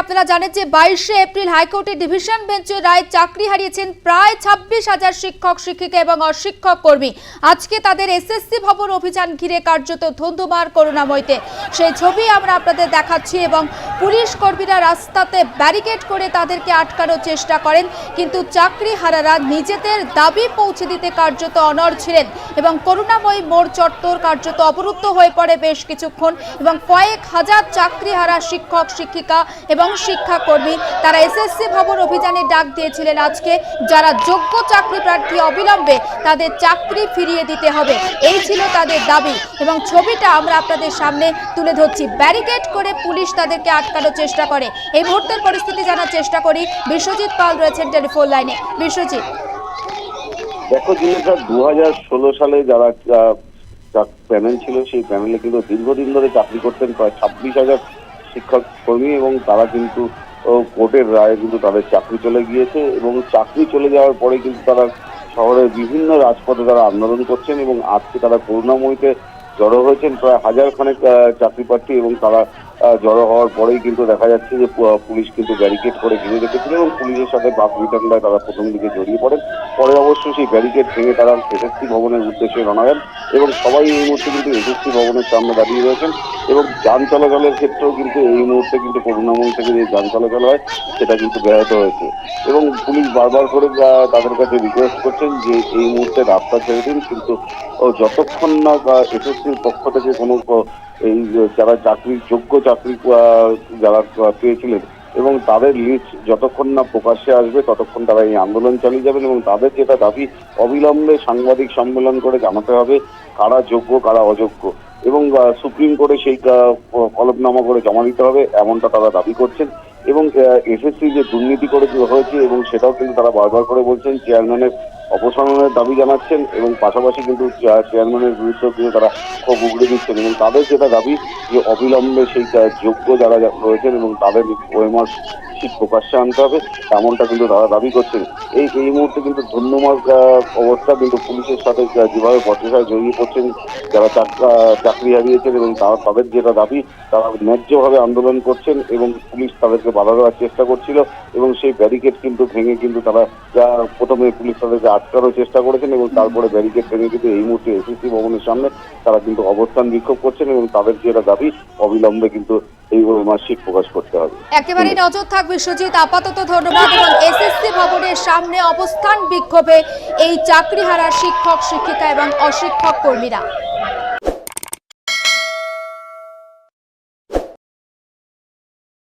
আপনারা জানেন যে বাইশে এপ্রিল হাইকোর্টের ডিভিশন রায় চাকরি হারিয়েছেন প্রায় ছাব্বিশ হাজার শিক্ষক, শিক্ষিকা এবং অশিক্ষক কর্মী। আজকে তাদের এসএসসি ভবন অভিযান ঘিরে কার্যত ধুন্ধুমার করুণাময়তে। সেই ছবি আমরা আপনাদের দেখাচ্ছি এবং পুলিশ কর্মীরা রাস্তাতে ব্যারিকেড করে তাদেরকে আটকানোর চেষ্টা করেন, কিন্তু চাকরি হারারা নিজেদের দাবি পৌঁছে দিতে কার্যত অনড় ছিলেন এবং করুণাময়ী মোড় চত্বর কার্যত অবরুদ্ধ হয়ে পড়ে বেশ কিছুক্ষণ এবং কয়েক হাজার চাকরি হারা শিক্ষক, শিক্ষিকা এবং শিক্ষাকর্মী। তারা এসএসসি ভবন অভিযানে ডাক দিয়েছিলেন আজকে। যারা যোগ্য চাকরি প্রার্থী অবিলম্বে তাদের চাকরি ফিরিয়ে দিতে হবে। এই ছিল তাদের দাবি এবং ছবিটা আমরা আপনাদের সামনে তুলে ধরছি। ব্যারিকেড করে পুলিশ তাদেরকে আটকানোর চেষ্টা করে। এই মুহূর্তের পরিস্থিতি জানার চেষ্টা করি। বিশ্বজিৎ পাল রয়েছেন টেলিফোন লাইনে। বিশ্বজিৎ। দেখো জিনিসটা দু হাজার ষোলো সালে যারা প্যানেল ছিল, সেই প্যানেলে কিন্তু দীর্ঘদিন ধরে চাকরি করতেন। প্রায় ছাব্বিশ হাজার শিক্ষক কর্মী এবং তারা কিন্তু কোর্টের রায়ে কিন্তু তাদের চাকরি চলে গিয়েছে এবং চাকরি চলে যাওয়ার পরে কিন্তু তারা শহরের বিভিন্ন রাজপথে তারা আন্দোলন করছেন এবং আজকে তারা করুণাময়ীতে জড়ো হয়েছেন। প্রায় হাজার খানেক চাকরি প্রার্থী এবং তারা জড়ো হওয়ার পরেই কিন্তু দেখা যাচ্ছে যে পুলিশ কিন্তু ব্যারিকেড করে ঘিরে রেখেছিল এবং পুলিশের সাথে বাক বিতণ্ডায় তারা প্রথম দিকে জড়িয়ে পড়েন। পরে অবশ্য সেই ব্যারিকেড ভেঙে তারা এসএসসি ভবনের উদ্দেশ্যে রওনা দেন এবং সবাই এই মুহূর্তে কিন্তু এসএসসি ভবনের সামনে দাঁড়িয়ে রয়েছেন এবং যান চলাচলের ক্ষেত্রেও কিন্তু এই মুহূর্তে কিন্তু করুণাময়ী থেকে যে যান চলাচল হয়, সেটা কিন্তু ব্যাহত হয়েছে। এবং পুলিশ বারবার করে তাদের কাছে রিকোয়েস্ট করছেন যে এই মুহূর্তে রাস্তা ছেড়ে দিন, কিন্তু যতক্ষণ না এসএসসির পক্ষ থেকে কোনো এই, যারা চাকরির যোগ্য চাকরি যারা পেয়েছিলেন। এবং তাদের লিস্ট যতক্ষণ না প্রকাশ্যে আসবে, ততক্ষণ তারা এই আন্দোলন চালিয়ে যাবেন এবং তাদের যেটা দাবি, অবিলম্বে সাংবাদিক সম্মেলন করে জানাতে হবে কারা যোগ্য, কারা অযোগ্য। এবং সুপ্রিম কোর্টে সেই কলমনামা করে জমা দিতে হবে, এমনটা তারা দাবি করছেন। এবং এসএসসি যে দুর্নীতি করে হয়েছে এবং সেটাও কিন্তু তারা বারবার করে বলছেন চেয়ারম্যানের অপসারণের দাবি জানাচ্ছেন এবং পাশাপাশি কিন্তু চেয়ারম্যানের বিরুদ্ধেও কিন্তু তারা ক্ষোভ উগড়ে দিচ্ছেন এবং তাদের যেটা দাবি যে অবিলম্বে সেই যোগ্য যারা রয়েছেন এবং তাদের ঠিক প্রকাশ্যে আনতে হবে এমনটা কিন্তু তারা দাবি করছেন। এই এই মুহূর্তে কিন্তু ধন্যবাদ অবস্থা কিন্তু পুলিশের সাথে যেভাবে বচসায় জড়িয়ে পড়ছেন, যারা চাকরি হারিয়েছেন এবং তারা তাদের যেটা দাবি, তারা ন্যায্যভাবে আন্দোলন করছেন এবং পুলিশ তাদেরকে বাধা দেওয়ার চেষ্টা করছিল এবং সেই ব্যারিকেড কিন্তু ভেঙে কিন্তু তারা প্রথমে পুলিশ তাদেরকে আটকানোর চেষ্টা করেছেন এবং তারপরে ব্যারিকেড ভেঙে কিন্তু এই মুহূর্তে এসএসসি ভবনের সামনে তারা কিন্তু অবস্থান বিক্ষোভ করছেন এবং তাদের যেটা দাবি, অবিলম্বে কিন্তু এই মাসিক প্রকাশ করতে হবে। একেবারেই নজর থাক বিশ্বজিৎ আপাতত ধন্যবাদ। এবং এসএসসি ভবনের সামনে অবস্থান বিক্ষোভে এই চাকরিহারা শিক্ষক, শিক্ষিকা এবং অশিক্ষক কর্মীরা।